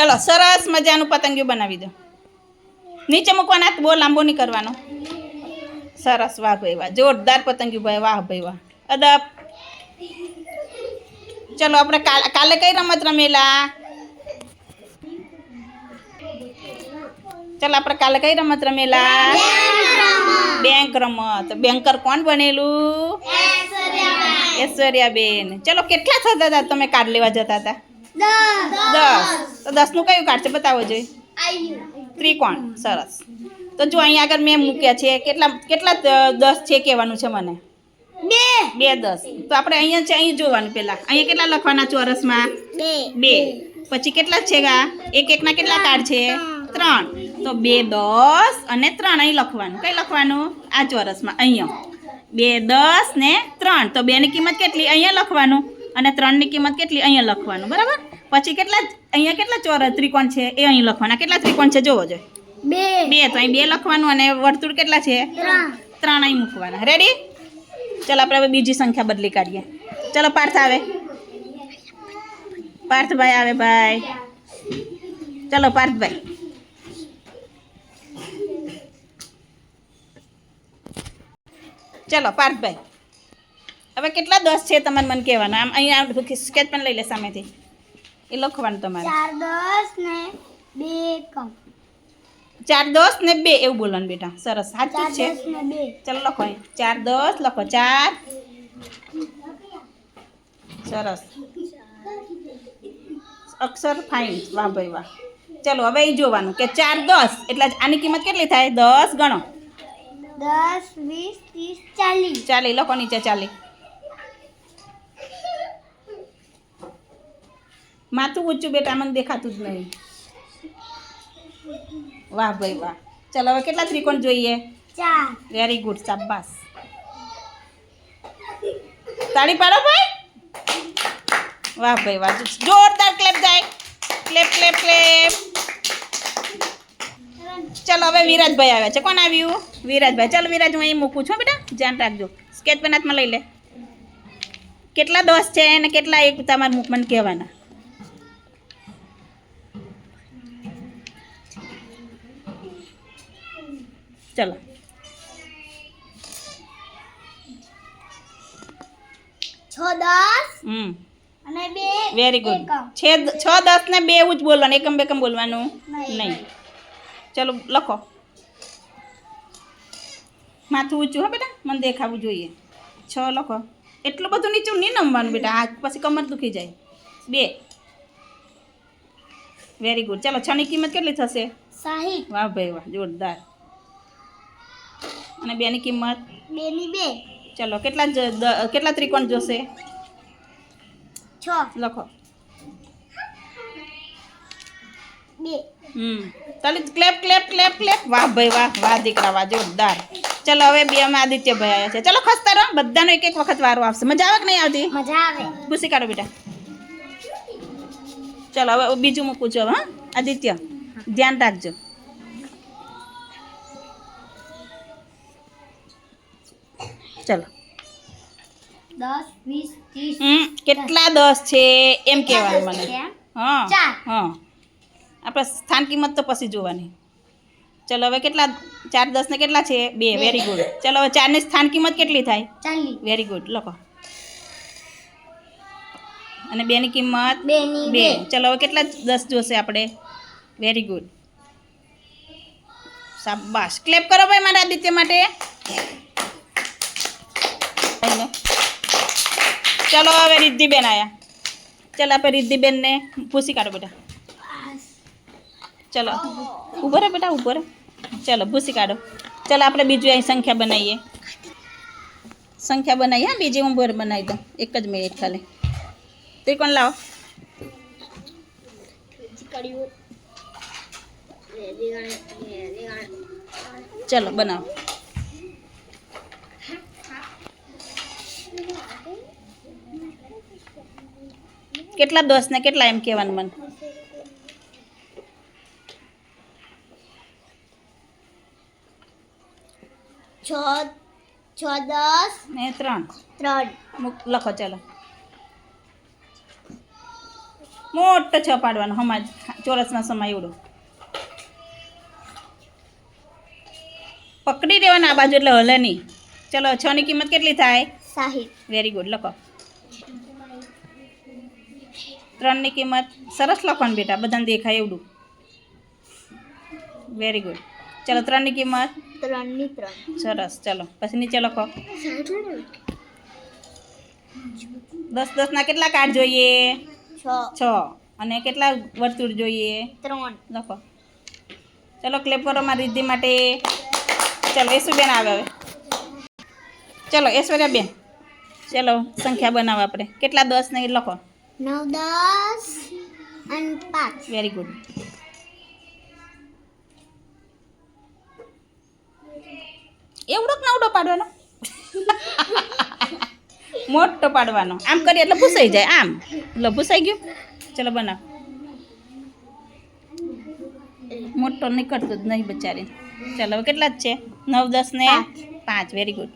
ચલો સરસ મજાનું પતંગિયું બનાવી દો. નીચે મૂકવાના હાથ બહુ લાંબો નહીં કરવાનો. સરસ વાહ ભાઈ વાહ જોરદાર પતંગિયું ભાઈ વાહ ભાઈ વાહ. અદબ. ચલો આપણે કાલે કઈ રમત રમેલા? ચલો આપણે કાલે કઈ રમત રમેલા? બેંક રમત. બેંકર કોણ બનેલું ઐશ્વર્યાબેન. ચલો કેટલા થતા હતા? તમે કાર્ડ લેવા જતા હતા? દસ. તો દસનું કયું કાર્ડ છે બતાવો જોઈએ ત્રિકોણ સરસ. તો જો અહીંયા આગળ મેં મૂક્યા છે કેટલા કેટલા દસ છે કહેવાનું છે મને? બે. દસ. તો આપણે અહીંયા છે અહીં જોવાનું પહેલાં. અહીંયા કેટલા લખવાના ચોરસમાં બે. પછી કેટલા છે ગા? એક એકના કેટલા કાર્ડ છે? ત્રણ. તો બે દસ અને ત્રણ અહીં લખવાનું. કઈ લખવાનું? આ ચોરસમાં અહીંયા. બે દસ ને ત્રણ. તો બેની કિંમત કેટલી? અહીંયા લખવાનું. અને ત્રણની કિંમત કેટલી? અહીંયા લખવાનું. બરાબર? પછી કેટલા અહીંયા કેટલા ચોરસ ત્રિકોણ છે? એ અહીં લખવાના. કેટલા ત્રિકોણ છે? જોવો જોઈએ બે. તો અહીં બે લખવાનું અને વર્તુળ કેટલા છે? ત્રણ. અહીં મૂકવાના. રેડી ચાલો આપણે હવે બીજી સંખ્યા બદલી કાઢીએ. ચલો પાર્થ આવે. પાર્થભાઈ આવે ભાઈ. ચલો પાર્થભાઈ. ચલો પાર્થભાઈ. હવે કેટલા દસ છે? તમારે મને કહેવાના. આમ અહીંયા સ્કેચ પેન લઈ લે સામેથી. એ લખવાનું તમારે. ચાર દસ ને બે કમ ચાર દસ ને બે એવું બોલવાનું બેટા. સરસ સાચું છે. ચાલો લખો ચાર દસ લખો ચાર. સરસ. અક્ષર ફાઇન વાહ ભાઈ વાહ. ચલો હવે અહીં જોવાનું કે ચાર દસ એટલે આની કિંમત કેટલી થાય? દસ ગણો. દસ વીસ ત્રીસ ચાલીસ. ચાલી લખો નીચે ચાલી માથું ઊંચું બેટા મને દેખાતું જ નહીં. વાહ ભાઈ વાહ. ચલો હવે કેટલા ત્રિકોણ જોઈએ? વેરી ગુડ શાબાશ. તાળી પાડો ભાઈ. વાહ ભાઈ વાહ. જોરદાર ક્લેપ જાય. ક્લેપ ક્લેપ ક્લેપ ચલો હવે વિરાજભાઈ આવ્યા છે. કોણ આવ્યું? વિરાજભાઈ. ચાલો વિરાજ હું અહીં મૂકું છું બેટા. ધ્યાન રાખજો. સ્કેચ પેન હાથમાં લઈ લે. કેટલા દસ છે અને કેટલા એક તમારે મુખ મને કહેવાના? ચલો છ દસ હમ. અને બે વેરી ગુડ છે છ દસ ને બે એવું જ બોલવાનું એકમ બેકમ બોલવાનું નહીં. ચલો લખો. માથું ઊંચું હા બેટા મને દેખાવું જોઈએ. છ લખો. એટલું બધું નીચું નહીં નમવાનું બેટા આ પછી કમર દુખી જાય. બે. વેરી ગુડ ચાલો છની કિંમત કેટલી થશે? સાહીઠ. વાહ ભાઈ વાહ જોરદાર. અને બેની કિંમત? બે ની બે. ચલો કેટલા કેટલા ત્રિકોણ જોશે? છ. લખો. બે. હમ. તાલી ક્લેપ ક્લેપ ક્લેપ ક્લેપ. વાહ ભાઈ વાહ વાહ દીકરા વાહ જોરદાર. ચલો હવે બે અમે આદિત્યભાઈ આવ્યા છે. ચલો ખસતા રહો. બધાનો એક એક વખત વારો આવશે. મજા આવે કે નહીં આવતી? મજા આવે. ખુશી કાઢો બેટા. ચલો હવે બીજું મૂકું છું હવે હા. આદિત્ય ધ્યાન રાખજો. ચલો. દસ વીસ ત્રીસ. હમ કેટલા દસ છે? એમ કહેવાનું મને. હા હા. આપણે સ્થાન કિંમત તો પછી જોવાની. ચલો હવે કેટલા ચાર દસ ને કેટલા છે? બે. વેરી ગુડ ચલો હવે ચારની સ્થાન કિંમત કેટલી થાય? વેરી ગુડ લખો. અને બેની કિંમત? બે ની બે. બે. ચલો હવે કેટલા દસ જોશે આપણે? વેરી ગુડ શાબાશ. ક્લેપ કરો ભાઈ મારા આદિત્ય માટે. ચલો હવે રિદ્ધિબેન આયા ચલો આપણે રિદ્ધિબેનને ભૂસી કાઢો બેટા ચલો ઊભો રહે બેટા ઊભો રહે ચલો ભૂસી કાઢો ચલો આપણે બીજું અહીં સંખ્યા બનાવીએ સંખ્યા બનાવી હા બીજી હું બોર બનાવી દઉં એક જ મિનિટ ખાલી ત્રિકોણ લાવો ચલો બનાવો કેટલા દસ ને કેટલા એમ કહેવાનું મને? છ છ દસ ને ત્રણ. ત્રણ. લખો ચલો. મોટો છ પાડવાનો હમણાં ચોરસમાં સમય એવડું પકડી દેવાના આ બાજુ એટલે હલે નહીં. ચલો છ ની કિંમત કેટલી થાય? સાહીઠ. વેરી ગુડ લખો. ત્રણની કિંમત સરસ લખવાનું બેટા બધાને દેખાય એવડું. વેરી ગુડ ચલો ત્રણની કિંમત. ત્રણની ત્રણ. સરસ ચલો પછી નીચે લખો. દસ દસના કેટલા કાર્ડ જોઈએ? છ. અને કેટલા વર્તુળ જોઈએ? ત્રણ. લખો. ચલો ક્લેપ કરો મારી રીધિ માટે. ચલો યશુબેન આવે હવે. ચલો ઐશ્વર્યાબેન. ચલો સંખ્યા બનાવો આપણે. કેટલા દસ ને લખો. નવ દસ અને પાંચ. વેરી ગુડ એવડો નવડો પાડવાનો? મોટો પાડવાનો. આમ કરીએ એટલે ભૂસાઈ જાય. આમ. એટલે ભૂસાઈ ગયું. ચલો બનાવ. મોટો નીકળતો જ નહીં બચારી ચલો હવે કેટલા જ છે? નવ દસ ને પાંચ. વેરી ગુડ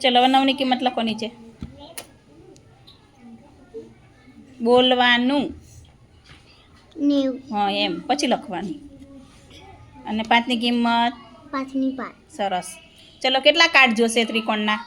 ચલો હવે નવની કિંમત લખવાની નીચે બોલવાનું. હા એમ. પછી લખવાની. અને પાંચની કિંમત? પાંચની પાંચ. સરસ. ચલો કેટલા કાર્ડ જોશે ત્રિકોણના?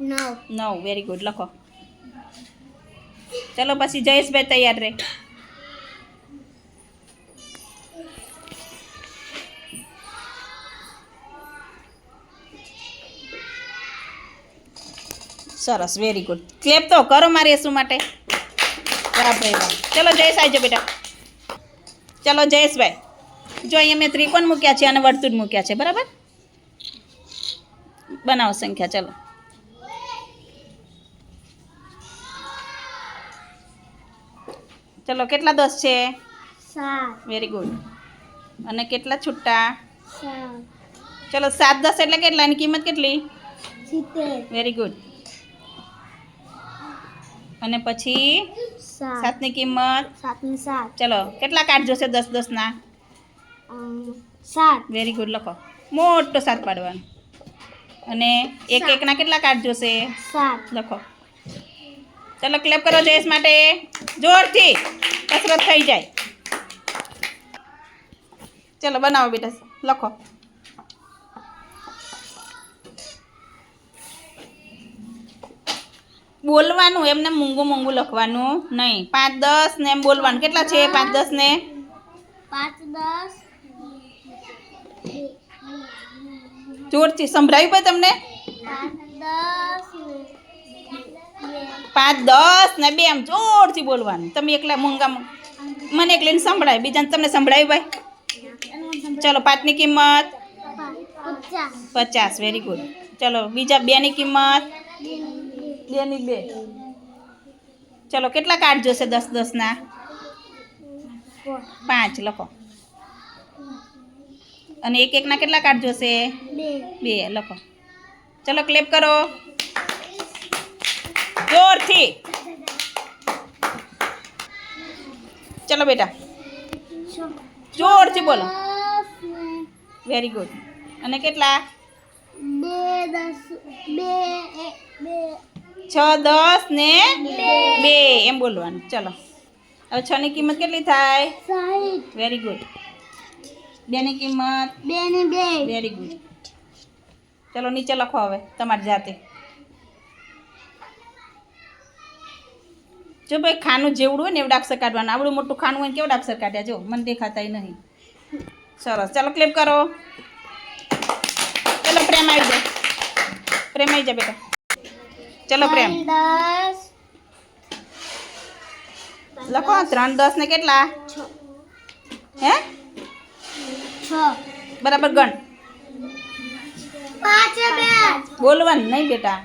નવ. નવ. વેરી ગુડ લખો. ચલો પછી જયેશભાઈ તૈયાર રહે. સરસ. વેરી ગુડ ક્લેપ તો કરો મારી શું માટે. વાહ ચલો જયેશ આવજો બેટા. ચલો જયેશભાઈ જો અહીંયા મેં ત્રિકોણ મૂક્યા છે અને વર્તુળ મૂક્યા છે બરાબર? બનાવો સંખ્યા ચલો. ચલો કેટલા દસ છે? વેરી ગુડ અને કેટલા છૂટા? સાત. ચલો સાત દસ એટલે કેટલા? એની કિંમત કેટલી? વેરી ગુડ અને પછી? સાતની કિંમત? સાતની સાત. ચલો કેટલા કાર્ડ જોશે દસ દસના? સાત. વેરી ગુડ લખો. મોટો સાત પાડવાનો. અને એક સાત. એકના કેટલા કાર્ડ જોશે? સાત. લખો. ચલો ક્લેપ કરો જયેશ માટે. જોરથી. કસરત થઈ જાય. ચલો બનાવો બેટા. લખો. બોલવાનું એમને મૂંગું મૂંગું લખવાનું. નહીં પાંચ દસ ને એમ બોલવાનું. કેટલા છે? પાંચ દસ ને? પાંચ દસ. જોરથી સંભળાવ્યું ભાઈ તમને? પાંચ દસ. ને બે. એમ જોરથી બોલવાનું. તમે એકલા મૂંગા મને એકલીને સંભળાય બીજાને તમને સંભળાયું ભાઈ? ચલો પાંચની કિંમત? પચાસ. વેરી ગુડ ચલો બીજા બેની કિંમત? બેની બે ચલો કેટલા કાર્ડ જોશે દસ દસના? પાંચ લખો. અને એક એકના કેટલા કાર્ડ જોશે? બે. બે લખો. ચલો ક્લેપ કરો. જોરથી. ચલો બેટા. જોરથી બોલો. વેરી ગુડ અને કેટલા? બે દસ બે બે. છ દસ ને બે. એમ બોલવાનું. ચલો. હવે છ ની કિંમત કેટલી થાય? સાહીઠ. વેરી ગુડ બે ની કિંમત? બે ને બે. વેરી ગુડ ચલો નીચે લખો હવે તમારી જાતે. જો ભાઈ ખાનું જેવડું હોય ને એવું અક્ષર કાઢવાનું. આવડું મોટું ખાનું હોય ને કેવું અક્ષર કાઢ્યા? જો મને દેખાતાય નહીં. સરસ. ચાલો ક્લિપ કરો. ચલો પ્રેમ આવી જાય. પ્રેમ આવી જાય બેટા. ચલો પ્રેમ. લખો ત્રણ દસ ને કેટલા હે? બરાબર ગણ. પાંચ બોલવાનું નહીં બેટા.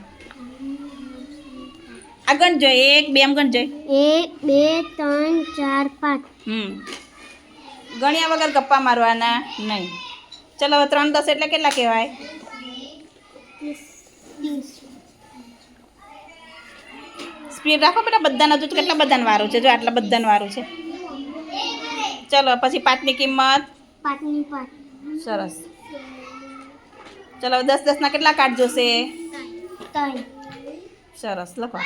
આ ગણ જોઈ એક બે એમ ગણ જોઈ. એક બે ત્રણ ચાર પાંચ. હમ. ગણ્યા વગર ગપ્પા મારવાના નહીં. ચલો હવે ત્રણ દસ એટલે કેટલા કહેવાય? સ્પીડ રાખો બેટા બધાના દૂધ કેટલા બધાને વારું છે? જો આટલા બધાને વારું છે. ચલો પછી પાંચની કિંમત. સરસ. ચલો દસ દસના કેટલા કાર્ડ જોશે? સરસ લખો.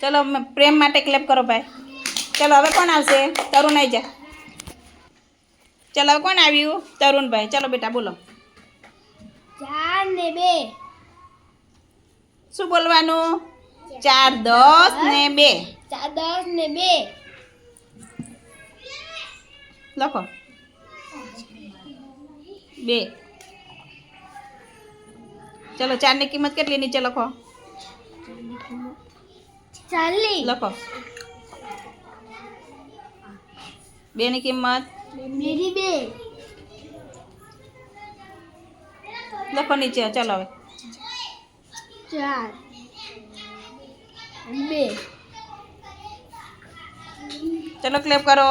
ચલો પ્રેમ માટે ક્લેપ કરો ભાઈ. ચલો હવે કોણ આવશે? તરુણ આવી જા. ચલો કોણ આવ્યું? તરુણભાઈ. ચલો બેટા બોલો. ચાર ને બે. શું બોલવાનું? ચાર દસ ને બે. ચાર દસ ને બે. લખો. બે. ચલો ચારની કિંમત કેટલી નીચે લખો? ચાલીસ. લખો. બેની કિંમત? બે. લખો નીચે ચલો હવે. ચાર. બે. ચલો ક્લેપ કરો.